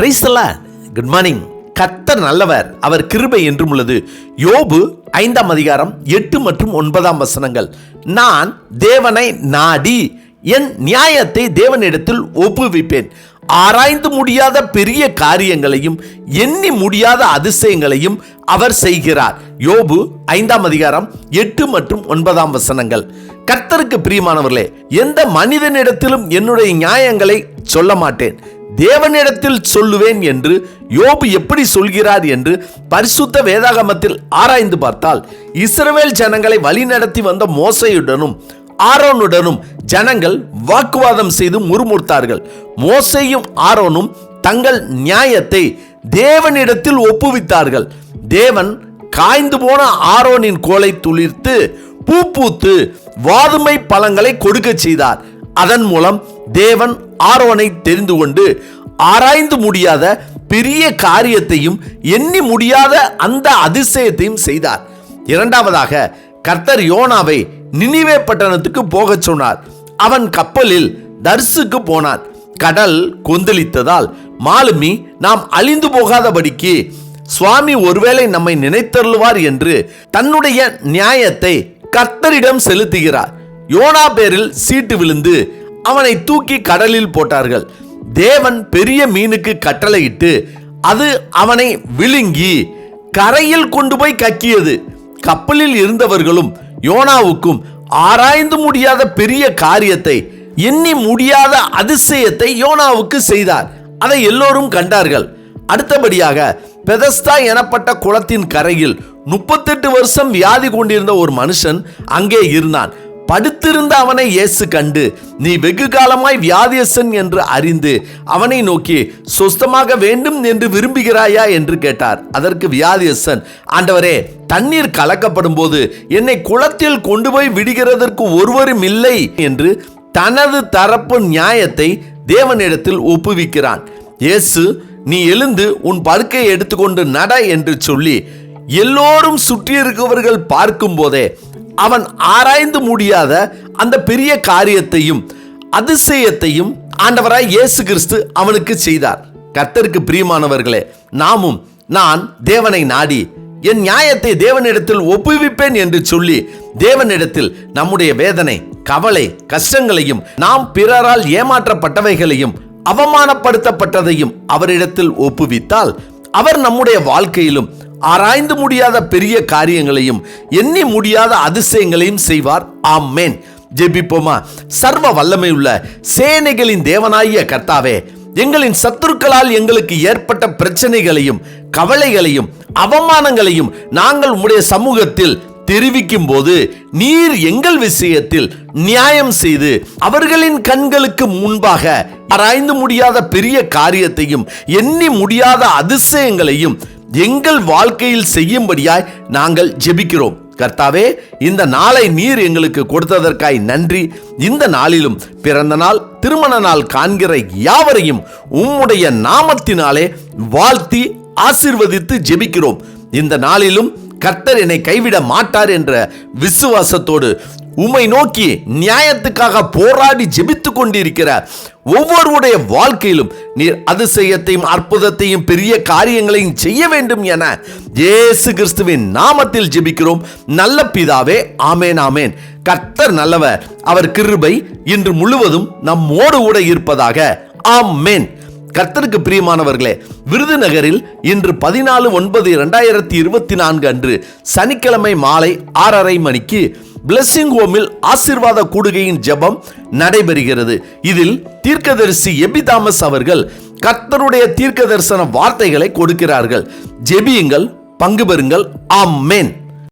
பிரைஸ்ல good morning கர்த்தர் நல்லவர். அவர் கிருபை என்றும் உள்ளது. யோபு ஐந்தாம் அதிகாரம் எட்டு மற்றும் ஒன்பதாம் வசனங்கள். நான் தேவனை நாடி என் நியாயத்தை தேவனிடத்தில் ஒப்புவிப்பேன். ஆராய்ந்து முடியாத பெரிய காரியங்களையும் எண்ணி முடியாத அதிசயங்களையும் அவர் செய்கிறார். யோபு ஐந்தாம் அதிகாரம் எட்டு மற்றும் ஒன்பதாம் வசனங்கள். கர்த்தருக்கு பிரியமானவர்களே எந்த மனிதனிடத்திலும் என்னுடைய நியாயங்களை சொல்ல மாட்டேன் தேவனிடத்தில் சொல்லுவேன் என்று யோபு எப்படி சொல்கிறார் என்று பரிசுத்த வேதாகமத்தில் ஆராய்ந்து பார்த்தால் இஸ்ரவேல் ஜனங்களை வழிநடத்தி வந்த மோசையுடனும் ஆரோனுடனும் ஜனங்கள் வாக்குவாதம் செய்து முறுமுறுத்தார்கள். மோசையும் ஆரோனும் தங்கள் நியாயத்தை தேவனிடத்தில் ஒப்புவித்தார்கள். தேவன் காய்ந்து போன ஆரோனின் கோலை துளிர்த்து பூ பூத்து வாதுமை பழங்களை கொடுக்கச் செய்தார். அதன் மூலம் தேவன் ஆரோனை தெரிந்து கொண்டு ஆராய்ந்து முடியாத பெரிய காரியத்தையும் எண்ணி முடியாத அந்த அதிசயத்தையும் செய்தார். இரண்டாவதாக கர்த்தர் யோனாவை நினிவே பட்டணத்துக்கு போகச் சொன்னார். அவன் கப்பலில் தர்சுக்கு போனான். கடல் கொந்தளித்ததால் மாலுமி நாம் அழிந்து போகாதபடிக்கு சுவாமி ஒருவேளை நம்மை நினைத்தருள்வார் என்று தன்னுடைய நியாயத்தை கர்த்தரிடம் செலுத்துகிறார். யோனா பேரில் சீட்டு விழுந்து அவனை தூக்கி கடலில் போட்டார்கள். தேவன் பெரிய மீனுக்கு கட்டளையிட்டு அது அவனை விழுங்கி கரையில் கொண்டு போய் கக்கியது. கப்பலில் இருந்தவர்களும் யோனாவுக்கும் ஆராய்ந்து முடியாத பெரிய காரியத்தை எண்ணி முடியாத அதிசயத்தை யோனாவுக்கு செய்தார். அதை எல்லோரும் கண்டார்கள். அடுத்தபடியாக பெதஸ்தா எனப்பட்ட குளத்தின் கரையில் முப்பத்தெட்டு வருஷம் வியாதி கொண்டிருந்த ஒரு மனுஷன் அங்கே இருந்தான். படுத்திருந்த அவனை இயேசு கண்டு நீ வெகு காலமாய் வியாதியசன் என்று அறிந்து அவனை நோக்கி சொஸ்தமாக வேண்டும் என்று விரும்புகிறாயா? என்று கேட்டார். அதற்கு வியாதியசன் ஆண்டவரே தண்ணீர் கலக்கப்படும் போது என்னை குளத்தில் கொண்டு போய் விடுகிறதற்கு ஒருவரும் இல்லை என்று தனது தரப்பு நியாயத்தை தேவனிடத்தில் ஒப்புவிக்கிறான். இயேசு நீ எழுந்து உன் படுக்கையை எடுத்துக்கொண்டு நட என்று சொல்லி எல்லோரும் சுற்றியிருக்கவர்கள் பார்க்கும் போதே அவன் ஆராய்ந்து முடியாத அந்த பெரிய காரியத்தையும் அதிசயத்தையும் ஆண்டவராய் இயேசு கிறிஸ்து அவனுக்கு செய்தார். கர்த்தருக்கு பிரியமானவர்களே நாமும் நான் தேவனை நாடி என் நியாயத்தை தேவனிடத்தில் ஒப்புவிப்பேன் என்று சொல்லி தேவனிடத்தில் நம்முடைய வேதனை கவலை கஷ்டங்களையும் நாம் பிறரால் ஏமாற்றப்பட்டவைகளையும் அவமானப்படுத்தப்பட்டதையும் அவரிடத்தில் ஒப்புவித்தால் அவர் நம்முடைய வாழ்க்கையிலும் ஆராய்ந்து முடியாத பெரிய காரியங்களையும் எண்ணி முடியாத அதிசயங்களையும் செய்வார். ஆமேன். ஜெபிப்போமா? சர்வ வல்லமை உள்ள சேனைகளின் தேவனாகிய கர்த்தாவே எங்களின் சத்துருக்களால் எங்களுக்கு ஏற்பட்ட பிரச்சனைகளையும் கவலைகளையும் அவமானங்களையும் நாங்கள் உம்முடைய சமூகத்தில் தெரிவிக்கும் போது நீர் எங்கள் விஷயத்தில் நியாயம் செய்து அவர்களின் கண்களுக்கு முன்பாக ஆராய்ந்து முடியாத பெரிய காரியத்தையும் எண்ணி முடியாத அதிசயங்களையும் எங்கள் வாழ்க்கையில் செய்யும்படியாய் நாங்கள் ஜெபிக்கிறோம். கர்த்தாவே இந்த நாளை நீர் எங்களுக்கு கொடுத்ததற்காய் நன்றி. இந்த நாளிலும் பிறந்த நாள் திருமண நாள் காண்கிற யாவரையும் உம்முடைய நாமத்தினாலே வாழ்த்தி ஆசிர்வதித்து ஜெபிக்கிறோம். இந்த நாளிலும் கர்த்தர் என்னை கைவிட மாட்டார் என்ற விசுவாசத்தோடு உம்மை நோக்கி நியாயத்துக்காக போராடி ஜெபித்து கொண்டிருக்கிற ஒவ்வொருவருடைய வாழ்க்கையிலும் நீர் அதிசயத்தையும் அற்புதத்தையும் பெரிய காரியங்களையும் செய்ய வேண்டும் என இயேசு கிறிஸ்துவின் நாமத்தில் ஜெபிக்கிறோம். நல்ல பிதாவே ஆமேன் ஆமேன். கர்த்தர் நல்லவர் அவர் கிருபை இன்று முழுவதும் நம்மோடு கூட இருப்பதாக. ஆமேன். கர்த்தருக்கு பிரியமானவர்களே விருதுநகரில் இன்று பதினாலு ஒன்பது இரண்டாயிரத்தி இருபத்தி நான்கு அன்று சனிக்கிழமை மாலை ஆறரை மணிக்கு பிளஸ்ஸிங் ஹோமில் ஆசிர்வாத கூடுகையின் ஜெபம் நடைபெறுகிறது. இதில் தீர்க்கதரிசி எபி தாமஸ் அவர்கள் கர்த்தருடைய தீர்க்க தரிசன வார்த்தைகளை கொடுக்கிறார்கள். ஜெபியுங்கள் பங்கு பெறுங்கள். ஆமென்.